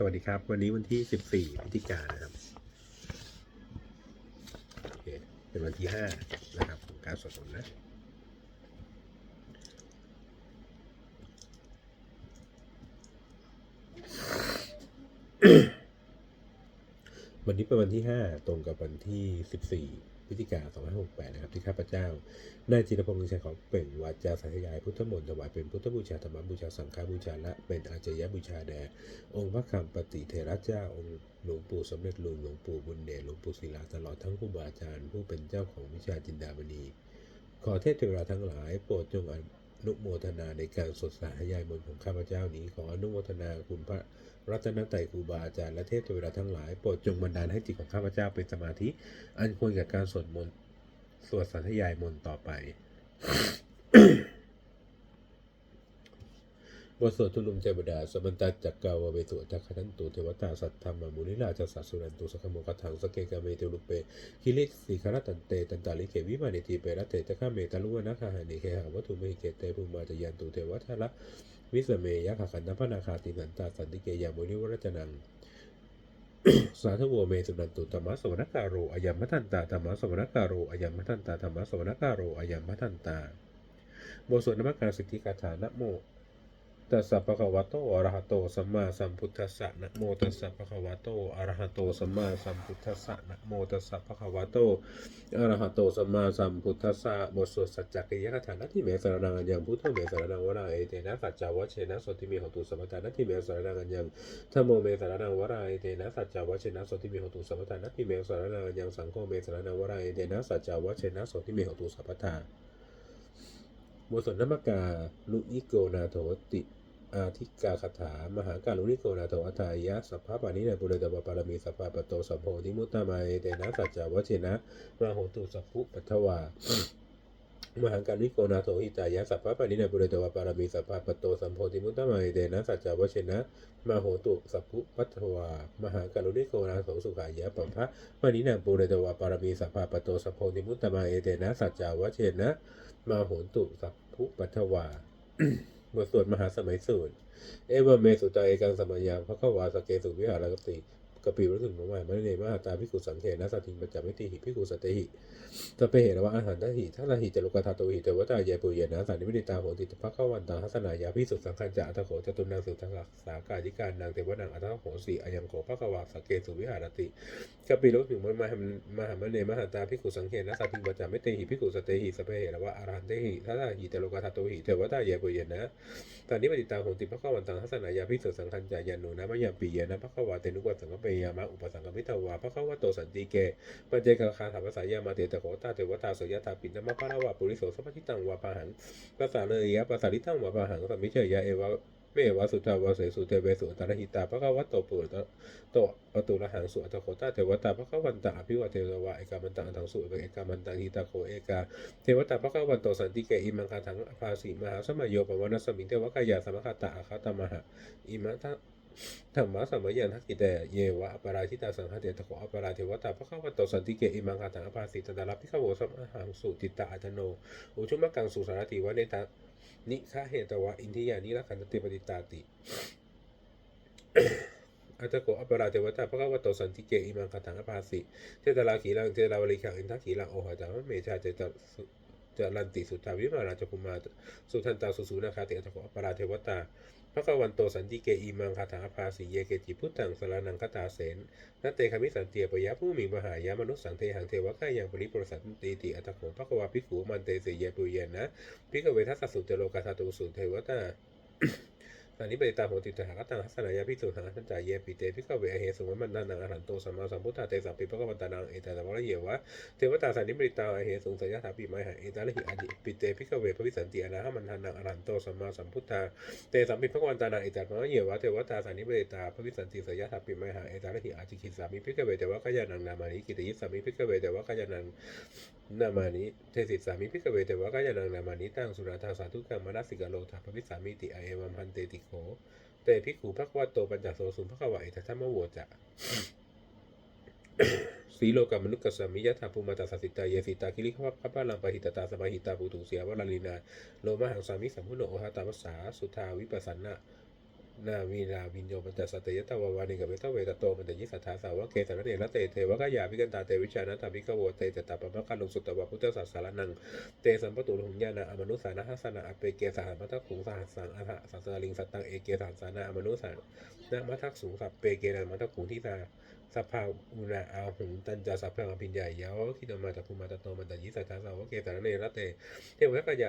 สวัสดีครับ วันนี้วันที่ 14พฤศจิกายนนะครับโอเคเป็นวันที่ 5 นะครับของการสวดมนต์นะวันนี้เป็นวันที่ 5 ตรงกับวันที่ 14 พฤศจิกา2568 นะครับ ที่ข้าพเจ้านายจิรพงศ์ลือชัยขอเป็นวาจาสาธยายพุทธมนต์ถวายเป็นพุทธบูชาธรรมบูชาสังฆบูชาและเป็นอาจยบูชาแด่องค์พระคำปฏิเทระเจ้าองค์หลวงปู่สมเด็จลุงหลวงปู่บุญเดชหลวงปู่ศิลาตลอดทั้งครูบาอาจารย์ผู้เป็นเจ้าของวิชาจินดามณี ขอเทพเทวดาทั้งหลายโปรดจงอ นุโมทนาในการสดสาหยายมนของข้าพเจ้านี้ขออนุโมทนาคุณพระรัตนตรัยครูบาอาจารย์และเทพเทวดาทั้งหลายโปรดจงบันดาลให้จิตของข้าพเจ้าเป็นสมาธิ อันควรกับการสวดมนต์สวดสาธยายมนต์ต่อไป บทสวดทุลุมเจบดาสมันตาจักกาวเวตุจักขันตุเทวตาสัตธรรมมุนิราชสัสสุรันตุสกโมกถังสเกกาเมเตลุเปคิลิสีคารตันเตตันตาลิเกวิมานิติเปรตเตตะฆาเมตาลุวนะคาหานิเคหาวัตถุเมหิเกเตภูมาจยันตุเทวทาระวิสเมยะขขันธพนาคาตินันตาสันติเกยามุนิวรจนังสาธุโวเมสุนันตุธรรมะสวรรคาโรอายัมมะทันตาธรรมะสวรรคาโรอายัมมะทันตาธรรมะสวรรคาโรอายัมมะทันตาบทสวดนมักการสิทธิคาถานะโม ตัสสะภะคะวะโตอะระหะโตสัมมาสัมพุทธัสสะนะโมตัสสะภะคะวะโตอะระหะโตสัมมาสัมพุทธัสสะนะโมตัสสะภะคะวะโตอะระหะโตสัมมาสัมพุทธัสสะบทสวดสัจจกิยคาถานะที่เมสารนังอัญญังพุทโธเมสารนังวะราเอเตนะสัจจวัชเชนะสติมีหตุสัมปทานะที่เมสารนังอัญญังธัมโมเมสารนังวะราเอเตนะสัจจวัชเชนะสติมีหตุสัมปทานะที่เมสารนังอัญญังสังโฆเมสารนังวะราเอเตนะสัจจวัชเชนะสติมีหตุสัมปทาบทสวดนมกาลุนิโกนาโถติ อาทิกาคาถามหาการุณิโกนาโตอัตายะสัพพะปานิในบุเรตบปารมีสัพพะปโตสัพโพธิมุตตามาเตนะสัจจวัชเชนะมาโหตุสัพพุปัทวามหาการนิโกนาโถหิตายะสัพพะปานิในบุเรตบปารมีสัพพะปโตสัมโพธิมุตตามาเตนะสัจจวัชเชนะมาโหตุสัพพุปัทวามหาการุณิโกนาโถสุขายะปัมภะปานิในบุเรตบปารมีสัพพะปโตสัพโพธิมุตตามาเตนะสัจจวัชเชนะมาโหตุสัพพุปัทวา บทสวดมหาสมัยสูตร เอวเมสุตาเอกังสมัยยาพระขวาสเกสุวิหารกติ กปิวรุถึงมะมายมะเนมหาตาพิกุสังเขนะสัตถิงปัจจมิติหิพิกุสเตหิสเปเหระวะอาหารตหิทัลหิจลุกธาโตหิเทวตาเยปุเยนะสันนิมิติตาโหติตภะขวันตังทัศนายาพิสุสังขันจะอัตโขจตุนังสุทังสากาธิการนางเทวนังอัตโขสีอายังโขพระขวาสเกสุวิหารติกปิรุถึงมะมามหามะเนมหาตาพิกุสังเขนะสัตถิงปัจจมิติหิพิกุสเตหิสเปเหระวะอาหารตหิทัลหิจลุกธาโตหิเทวตาเยปุเยนะตอนนี้ปฏิตาโหติพระขวันตังทัศนายาพิสุสังคัญจายานุนะมะยาปียนะพระขวาเตนุกวัสังกเปยามะอุปสังกมิตวาพระเขาวะโตสันติเกปัจเจกคาถาภาษายามาเตตะโขตาเทวตาสยตาปิณมะพระวะปุริโสสัพพิตังวาปะหังภาษาเนยยะภาษาลิตังวาปะหังสัมมิเชยะเอวะเมวะสุตาวะเสสุเตเวสุตระหิตาพระเขาวะโตปุตโตปตุระหังสุอัตโขตาเทวตาพระเขาวันตาอภิวะเทวะเอกามันตังอันทังสุเอกามันตังหิตาโคเอกาเทวตาพระกวันโตสันติเกอิมังคาถังภาสีมหาสมัยโยปวนาสมิงเทวกายาสมคตาอาคาตมหะอิมะทะ ธรรมะสมัยยันทักกิเตเยวะอปาราชิตาสังฆเตตะโขอปาราเทวตาพระกวันตสันติเกอิมังคาถังอภาสีตตาลพิขโวสมหังสุติตาอัตโนอุชุมกังสุสารติวะเนตานิฆาเหตวะอินทิยานิรักขันติปฏิตาติอัตโกอปาราเทวตาพระกวันโตสันติเกอิมังคาถังอภาสีเทตลาขีลังเทตลาวลิขังอินทักขีลังโอหะจามะเมชาเจตสุจรันติสุตาวิมาราชกุมารสุทันตาสุสูนาคาเตอัตโขอปาราเทวตา พระกวันโตสันติเกอีมังคาถาภาสีเยเกจิพุทธังสารนังคาตาเสนนัตเตคามิสันเตียปยะผู้มีมหายามนุษย์สังเทหังเทวะกายังปริปรสันติติอัตโขพระกวาภิกขุมันเตเสยเยปุเยนะพิกเวทัสสุเตโลกาธาตุสุเทวตา อันนี้ปฏิตาโหติตหากตังทัศนายาพิสุทธังทันจายเยปิเตพิกเวอเหสุวมันนานังอรหันโตสัมมาสัมพุทธาเตสัมปิปะกวันตานังเอตตาวะเยวะเทวตาสันนิปริตาเหสุงสยถาปิไมหะเอตาลหิอดิปิเตพิกเวภวิสันติอนาหมันทานังอรหันโตสัมมาสัมพุทธาเตสัมปิปะกวันตานังเอตตาวะเยวะเทวตาสันนิปริตาภวิสันติสยถาปิไมหะเอตาลหิอจิคิสามิพิกเวเทวะกายานังนามานิกิตยิสามิพิกเวเทวะกายานัง นามานิเทศิสามิพิกเวเทวะกายนังนามานิตังสุราทาสาธุกังมนัสสิกาโลทาภวิสามิติอเอวัมพันเตติโขเตพิกขุพระวัตโตปัญจโสสุนพระวาอิทัตถมโวจะสีโลกามนุกขสามิยะถาภูมาตาสสิตาเยสิตาคิริขพัพพะลังปะหิตตาสมาหิตาภูตุเสียวลลีนาโลมหังสามิสัมพุโนโอหตามัสสาสุทาวิปัสสนะ นาวีนาวินโยมันตสัตยตวาวานิกับเวตเวตโตมันตยิสัทธาสาวะเกสารเนรเตเทวกายาวิกันตาเตวิชานะตาวิกโวเตจตาปะมะคันลงสุตตวะพุทธศาสารนังเตสัมปตุลหุญญาณอมนุสานะหัสนะอเปเกสหัมัทขุงสหัสสังอหะสัสสลิงสัตตังเอเกสัสสานะอมนุสานะมัทขุงสัพเปเกนันมัทขุงที่ตาสัพพาอุณาอาหุงตันจาสัพพะอภิญญายาวคิดมาตะภูมาตะโตมันตยิสัทธาสาวะเกสารเนรเตเทวกายา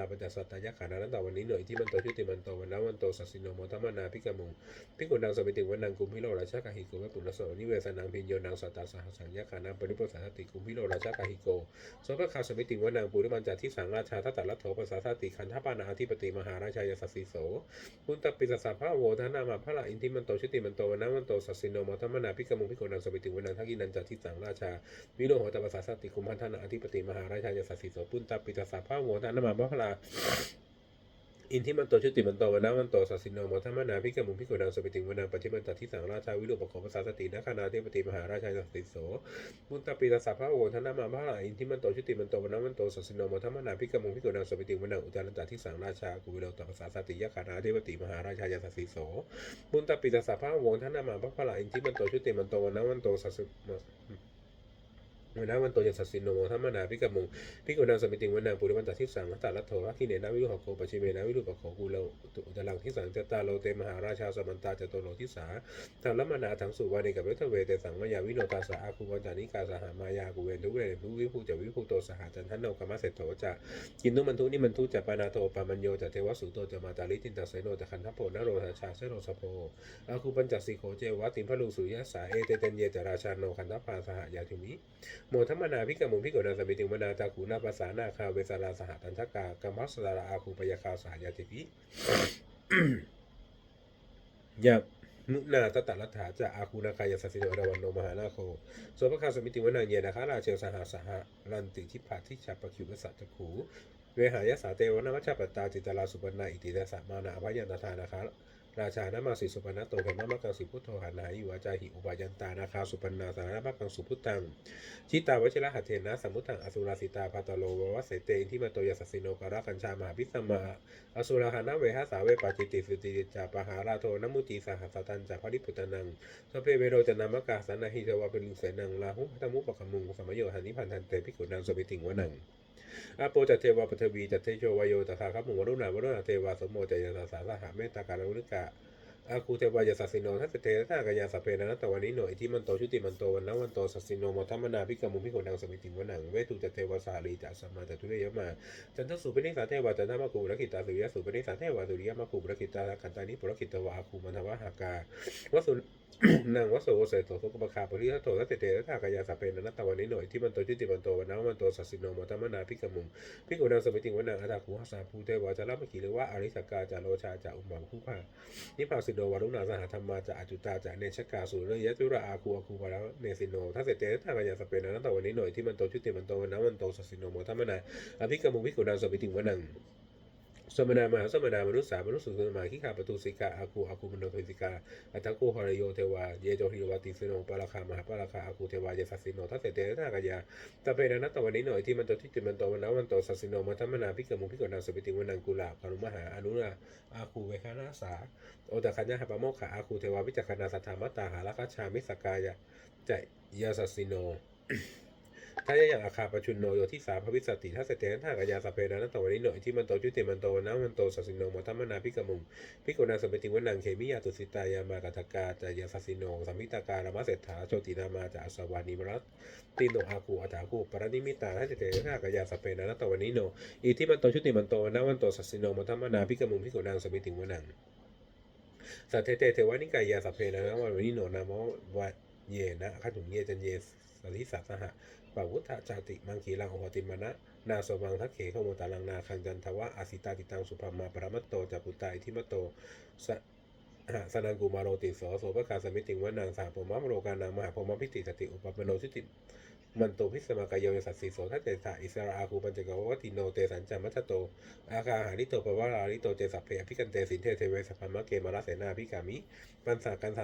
ามุพิโกนังสมิติงวันนังจสหาสายะขานานัตวันนี้โนอิทิมันโตชุติมันโตวันนามันโตสัสสิโนมัทมนาพิกามุพิโกนังสมิติงวันนังสตาคิลาติสหาสายะขานานัตวันนี้โนอิทิมันโตชุติมันโตวันนามันโตสัสสิโนวันโตระหาสายะขานานัตวันนี้โนอินโนโมทัมนาพิกามุงพิกุนังสมิติวันนังกุมพิโลราชกาหิโกเวปุณโสนิเวสนังพิญโยนังสัตตาสหสัญญาขานังปริปุสาสติกุมพิโลราชกาหิโกโสภคาสมิติวันนังปุริมันจัตที่สังราชาทัตตลัทโถปัสาสติคันทปานาอธิปติมหาราชายสัสสิโสปุตตปิสสะพระโวทนามาพระละอินทิมันโตชุติมันโตวันนัมันโตสัสสิโนมัมนาพิกมุงพิกุนังสมิติวันนังทักินันจัตที่สังราชาวิโลโหตปัสาสติกุมพันธนาอธิปติมหาราชายสัสสิโสปุตตปิสสะพระโวทนามาพระละอินทิมันโตชุติมันโตวันนามันโตสัสสิโนมทัมมนาพิกมุพิโกนังสปิติงวันนังปฏิมันตที่สังราชาวิโรปโขภาษาสตินาคานาเทปติมหาราชาสัสติโสมุตตปิตสัพพะโอทนามาพระอินทิมันโตชุติมันโตวันนามันโตสัสสิโนมทัมมนาพิกมุพิโกนังสปิติวันนังอุจารันตที่สังราชากุวิโรตภาษาสติยะคานาเทปติมหาราชาสัสติโสมุตตปิตสัพพะโอทนามาพระอินทิมันโตชุติมันโตวันนามันโตสัส สิวันนาวันโตยัสสินโนโมทัมมานาพิกมุงพิกุณังสมิติวันนังปุริวันตที่สังตัตลัทโทวะคิเนนาวิรุหโกปชิเมนาวิรุปโขกุโลตุตลังที่สังจตาโลเตมหาราชาสมันตาจโตโลทิสาทางละมนาทังสุวานิกับเวทเวเตสังมายาวิโนตาสาอาคุวันจานิกาสหามายากุเวนทุเรนทุวิภูจะวิภูโตสหจันทันโนกรรมเสถโตจะกินนุมันทุนิมันทุจะปานาโตปามันโยจะเทวสุโตจะมาตาลิตินตาเสโนจะคันทัพโพนโรธาชาเสโนสโพอาคุปัญจสิโขเจวะติมพลุสุยะสาเอเตเตนเยจราชาโนคันทัพพาสหยาธิมิโมทัมนาพิกมุพิกนาสมิติมนาตาคูนาภาษานาคาเวสาราสหตันทกากัมพัสสาราอาคูปยาคาสหยาติปิยะมุนาตตะลัทธาจะอาคูนาคายสัสิโนรวันโนมหานาโคโสภคาสมิติวนาเยนะคาราเชลสหสหรันติทิพาทิชาปคิวสัจจขูเวหายสาเตวนวัชปตาจิตตลาสุปนาอิติเดสะมานาอภยันตทานาคา ราชานามาสิสุปนัตโตธรรมมักกังสิพุทโธหานายุวาจาหิอุปายันตานาคาสุปนนาสานามักกังสุพุตังชิตาวชิระหัตเทนะสมมุตังอสุราสิตาปาตโลววัสเสเตอินทิมาโตยสัสสิโนการะกัญชามหาพิสมาอสุราหานะเวหาสาเวปาจิติสุติจาปหาราโทนมุติสหัสตันจาภริปุตตนังสเปเวโรจนามกาสันนาหิเทวาเป็นลิงเสนังลาหุพัตมุปะขมุงสมโยหันิพันธันเตพิกุนังสมิติงวนัง อาโปจัตเทวาปทวีจัตเทโชวโยตถาคัมมุงวรุณาวรุณาเทวาสมโมจยาสาสหะเมตตาการุณิกะ อาคูเทวายาสัสสิโนทัสเตทักายาสเปนะตะวันนี้โนอิทิมันโตชุติมันโตวันนวันโตสัสสิโนมทัมมนาพิกามุพิโกนังสมิติวันังเวตุจเทวสาลีจะสัมมาจตุเรยมาจันทสุปนิสาเทวาจันทมกูรกิตาสุริยสุปนิสาเทวาสุริยมกูรกิตาคันตานิปุรกิตวะอาคูมันทวะหากาวสุนังวโสเสตโตทุกปคาปริทัตโตทัตเตทักายาสเปนะนัตะวันนี้โนอิทิมันโตชุติมันโตวันนวันโตสัสสิโนมทัมมนาพิกามุพิโกนังสมิติวันังอาตาคูหสาภูเทวาจะรับมกิหรือว่าอริสกาจาโลชาจาอุมาภูภานิพพาสิโนวารุณาสหธรรมาจะอจุตาจะเนชกาสุรยะจุระอาคูอาคูวาระเนสิโนถ้าเสร็จเตถ้ากายาสเปนะตั้นแต่วันนี้หน่อยที่มันโตชุติมันโตวันนั้นมันโตสัสสิโนโมทัมมนาอภิกรรมุพิกุณาสมิติงวนัง สมนามหาสมนามนุษย์สามนุษย์สุสมาขิขาประตุสิกาอาคูอาคูมโนเทสิกาอัตตะโกหรโยเทวาเยโจหิวาติสิโนปาราคามหาปาราคาอาคูเทวายสัสสิโนถ้าเสเตถ้ากายาตะเปนะนัตตวันนี้หน่อยที่มันโตชุติมันโตวันนั้นมันโตสัสสิโนโมทัมมนาภิกมุวิกุณังสมิติงวนังกุลาภานุมหาอนุนาอาคูเวคานาสาโอตคัญญาหปะโมขาอาคูเทวาวิจักขณาสัทธามัตตาหาลคัชชามิสกายะจะยาสัสสิโน ถ้าอย่างอาคาปชุนโนโยที่สามพระวิสติถ้าเสตเตนท่ากายาสเปนะนัตตวันนี้หน่อยที่มันโตจุติมันโตนะมันโตสัสสิโนมัทมนาพิกมุงพิกุณาสมปติวันนังเคมิยาตุสิตายามากาตกาจายาสัสสิโนสัมมิตาการามะเศรษฐาโชตินามาจาสวานิมรัตติโนอาคูอัตาคูปรนิมิตาถ้าเสตเตนท่ากายาสเปนะนัตตวันนี้โนอีที่มันโตชุติมันโตนะมันโตสัสสิโนมัทมนาพิกมุงพิกุณาสมปติวันนังสัตเทเตเทวานิกายาสัพเพนะวันนี้โนนามวะเยนะขันถุงเยจันเย สลิสัสหะปวุฒจาติมังคีลังโหติมนะนาสวังทักเขขโมตาลังนาคังจันทวะอาสิตาติตังสุภามาปรมัตโตจัปุตตาอิทิมโตสะหาสนังกุมาโรติโสโสภคาสมิติงวานางสาพมมโรกานังมหาพมพิติสติอุปปโนชิติมันโตพิสมากายโยสัสสีโสทัตเตสาอิสราอาคูปัญจกวัติโนเตสัญจามัตโต อาคาหาริโตปวาราริโตเตสัพเพอภิกันเตสินเทเทเวสพัมะเกมาลาเสนาพิกามิ ปันสาการสั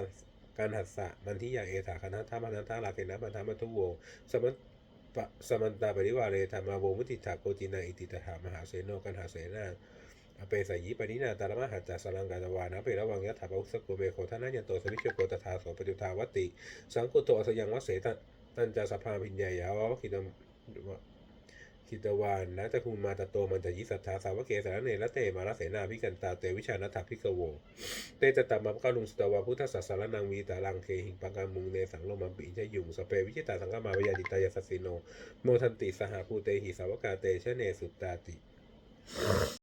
การหัสสะมันทิยาเอถาคณะธรรมนันทาลาเกนะปันธรรมทุโวสมันปสมันตาปริวาเรธรรมาโวมุติถาโกจินาอิติตถามหาเสโนกันหาเสนาอเปสายิปนินาตารมหัจจสลังกาตวานะเประวังยะถาปุสโกเบโคทานายันโตสวิชโกตถาโสปจุทาวติ สังกุโตอสยังวเสตันตันจาสภาพิญญายาวะคิดม คิตวานนะจะคุมมาตโตมันจะยิสัทธาสาวกเกสารเนละเตมาลเสนาพิกันตาเตวิชานัทพิกโว เตจตมัมกาลุงสตวาพุทธศาสารนังวีตาลังเคหิงปังกามุงเนสังโลมัมปิชยุงสเปวิชิตาสังกมาวยาดิตายสสิโน โมทันติสหภูเตหิสาวกาเตชะเนสุตตาติ